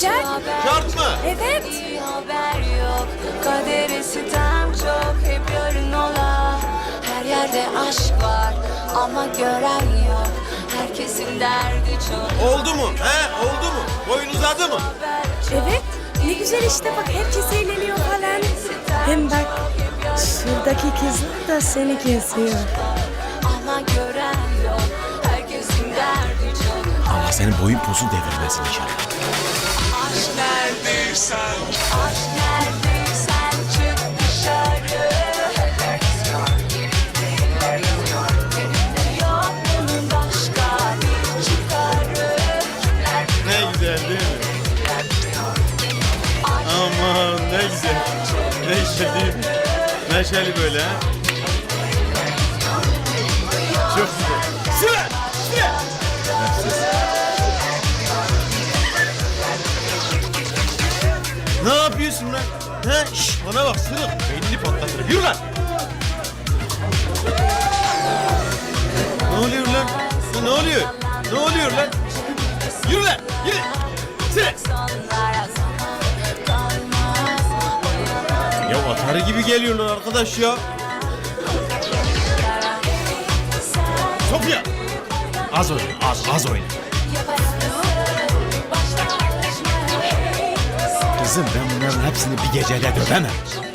Yücel. Şart mı? Evet. haber yok. Kaderi sitem çok hep yarın ola. Her yerde aşk var ama gören yok. Herkesin derdi çok. Oldu mu? He? Oldu mu? Boyun uzadı mı? Evet. Ne güzel işte bak herkes eğleniyor falan. Hem bak şuradaki kızlar da seni geziyor. Ama gören yok. Allah senin boyun posu devirmesin inşallah. Ne güzel değil mi? Aman ne güzel. Ne güzel değil mi? Neşeli böyle ha? Çok güzel. Sıra! Sıra! Ne yapıyorsun lan? He? Şş, bana bak sırık. Beynini patlatırım. Yürü lan! Ne oluyor lan? Ne- Ne oluyor? Ne oluyor lan? Yürü lan! Yürü! Kalmaz Ya atarı gibi geliyorlar arkadaş ya. Sofya! Az oyna, az, az oyna. Kızım ben bunların hepsini bir gecede dövemem.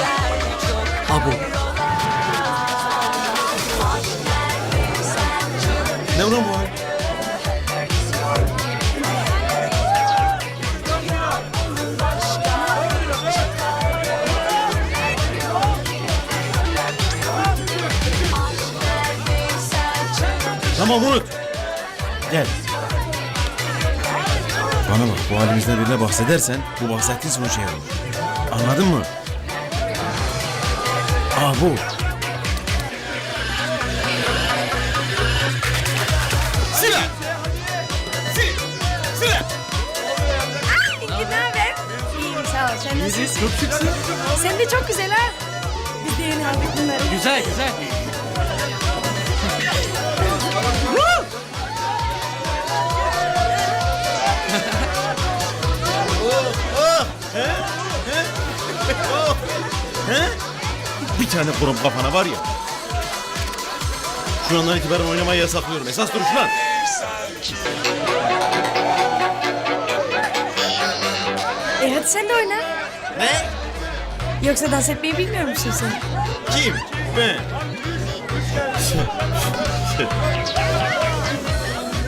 Derdi çok Abu. Ne ulan bu? Tamam unut. Gel. Bana bak bu halimizden birine bahsedersen bu bahsettiğin son şey olur. Anladın mı? Aa bu. Silah! Sil! Silah! Ne haber? İyiyim sağ ol. Sen nasılsın? İyiyiz, çok şıksın. Sen de çok güzel ha. Biz de yeni aldık bunları. Güzel güzel. Bir tane kurum kafana var ya. Şu andan itibaren oynamayı yasaklıyorum. Esas duruş lan. E hadi sen de oyna. Ne? Yoksa dans etmeyi bilmiyor musun sen? Kim? Ben.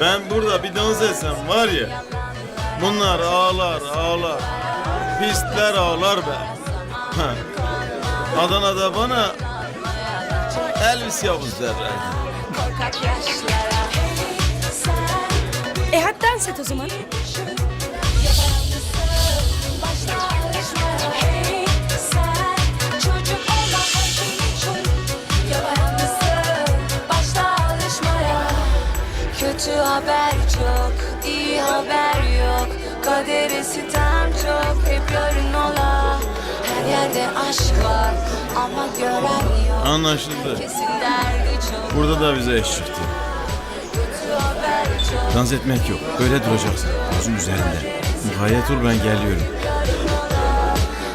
ben burada bir dans etsem var ya. Bunlar ağlar ağlar. Pistler ağlar be. Adana'da bana Elvis Yavuz derler. Korkak yaşlara Sen E hadi dans et o zaman. Kötü haber çok iyi haber yok Kaderi sitem yarın ola Her yerde aşk var ama gören yok Anlaşıldı. Kesin derdi çok Burada da bize eş çıktı. kötü haber çok Dans etmek yok. Böyle duracaksın. Gözüm üzerinde. Mukayyet ol ben geliyorum.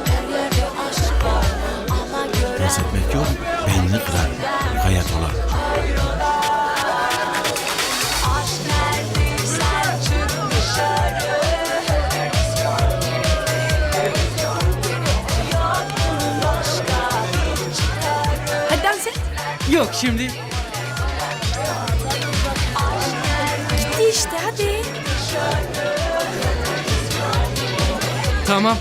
Her yerde aşk var ama gören Dans etmek yok. Beynini kırarım. Mukayyet ola. Yok şimdi. Gitti işte hadi. Tamam.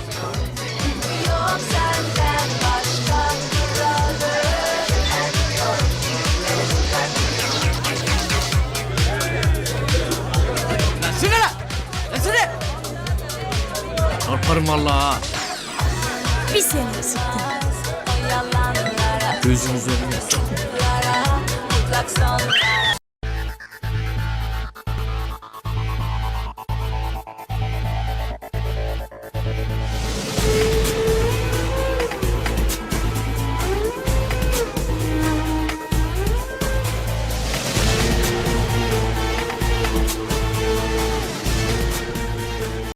Lan. Lansana. Çarparım vallahi ha. Bir seni eksiktin. O yalanlara